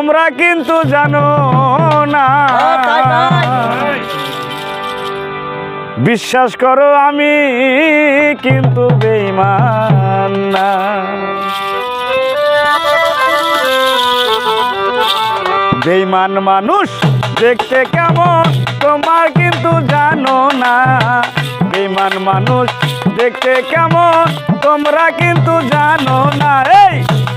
তোমরা কিন্তু জানো না। বিশ্বাস করো, আমি কিন্তু বেইমান না। বেইমান মানুষ দেখতে কেমন, তোমার কিন্তু জানো না। বেইমান মানুষ দেখতে কেমন, তোমরা কিন্তু জানো না। এই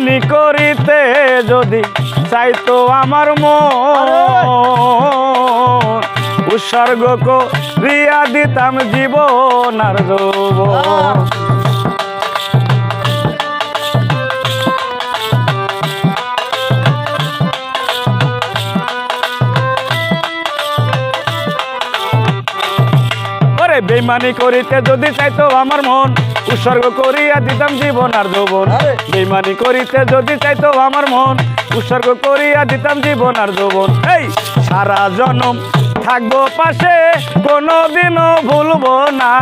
বেইমানি করিতে যদি চাইতো আমার মন, উৎসর্গ করিয়া দিতাম জীবন আর যৌবন। ওরে বেইমানি করিতে যদি চাইতো আমার মন উৎসর্গ করিয়া দিতাম জীবন আর যৌবন। আরে। বেইমানি করিতে যদি চাইতো আমার মন উৎসর্গ করিয়া দিতাম জীবন আর যৌবন। এই সারা জনম থাকব পাশে কোনোদিনও ভুলবো না।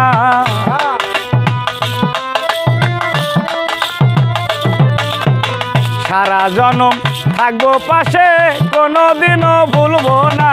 সারা জনম থাকব পাশে কোনোদিনও ভুলবো না।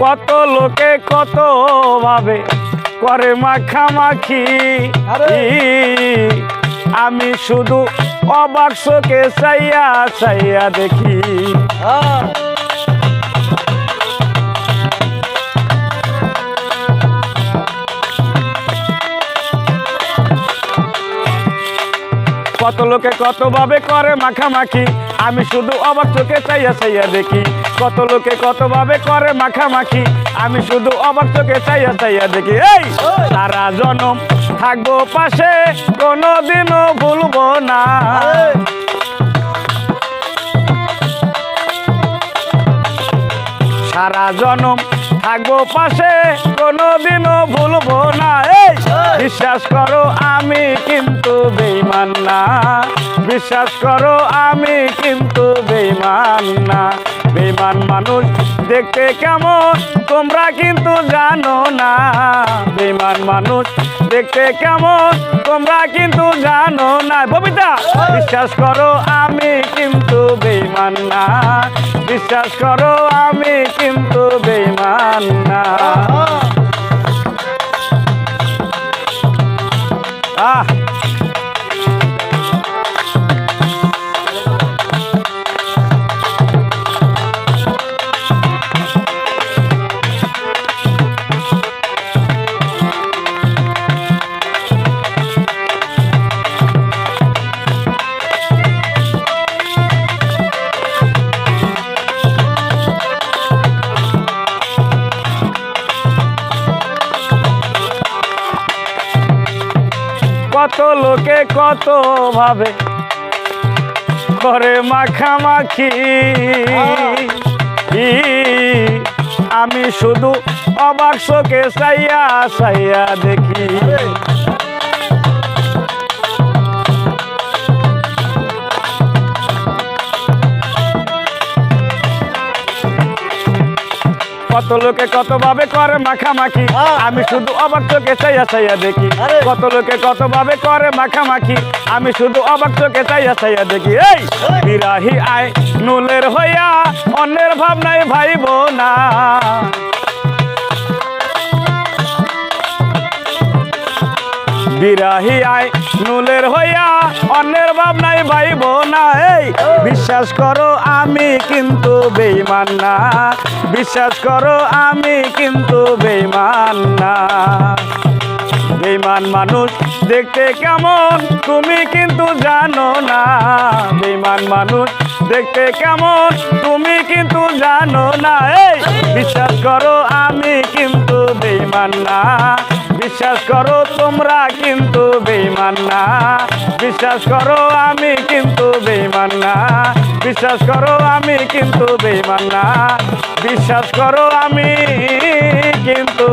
কত লোকে কত ভাবে করে মাখামাখি। আমি শুধু অবাক চাইয়া চাইয়া দেখি। কত লোকে কত ভাবে করে মাখামাখি। আমি শুধু অবাক চোখে চাইয়া চাইয়া দেখি। কত লোকে কতভাবে করে মাখামাখি। আমি শুধু অবাক চোখে চাইয়া চাইয়া দেখি। এই, সারা জনম থাকব পাশে, কোনোদিনও ভুলবো না। সারা জনম থাকব পাশে, কোনোদিনও ভুলবো না। এই, বিশ্বাস করো আমি কিন্তু বেইমান না। বিশ্বাস করো আমি কিন্তু বেইমান না। বেইমান মানুষ, দেখতে কেমন? তোমরা কিন্তু জানো না। বেমান মানুষ, দেখতে কেমন? তোমরা কিন্তু জানো না। ববিতা, বিশ্বাস করো আমি কিন্তু বেমান না। বিশ্বাস করো আমি কিন্তু বেইমান না। আহ! কত লোকে কত ভাবে করে মাখামাখি। আমি শুধু অবাক শোকে সাইয়া চাইয়া দেখি। কত লোকে কত ভাবে করে মাখামাখি হ্যাঁ। আমি শুধু অবাক চোখে চাইয়া চাইয়া দেখি। কত লোকে কত ভাবে করে মাখামাখি আমি শুধু অবাক চোখে চাইয়া চাইয়া দেখি এই। বিরাহি আয় নুলের হইয়া অন্যের ভাবনায় ভাইব না নুলের হইয়া অন্যের ভাবনায় ভাইব না বিশ্বাস করো আমি কিন্তু বেইমান না। বিশ্বাস করো আমি কিন্তু বেইমান না। বেইমান মানুষ দেখতে কেমন, তুমি কিন্তু জানো না। বেইমান মানুষ দেখতে কেমন, তুমি কিন্তু জানো না। এই, বিশ্বাস করো আমি কিন্তু বেইমান না। বিশ্বাস করো, তোমরা কিন্তু বেইমান না। বিশ্বাস করো, আমি কিন্তু বেইমান না। বিশ্বাস করো, আমি কিন্তু বেইমান না। বিশ্বাস করো, আমি কিন্তু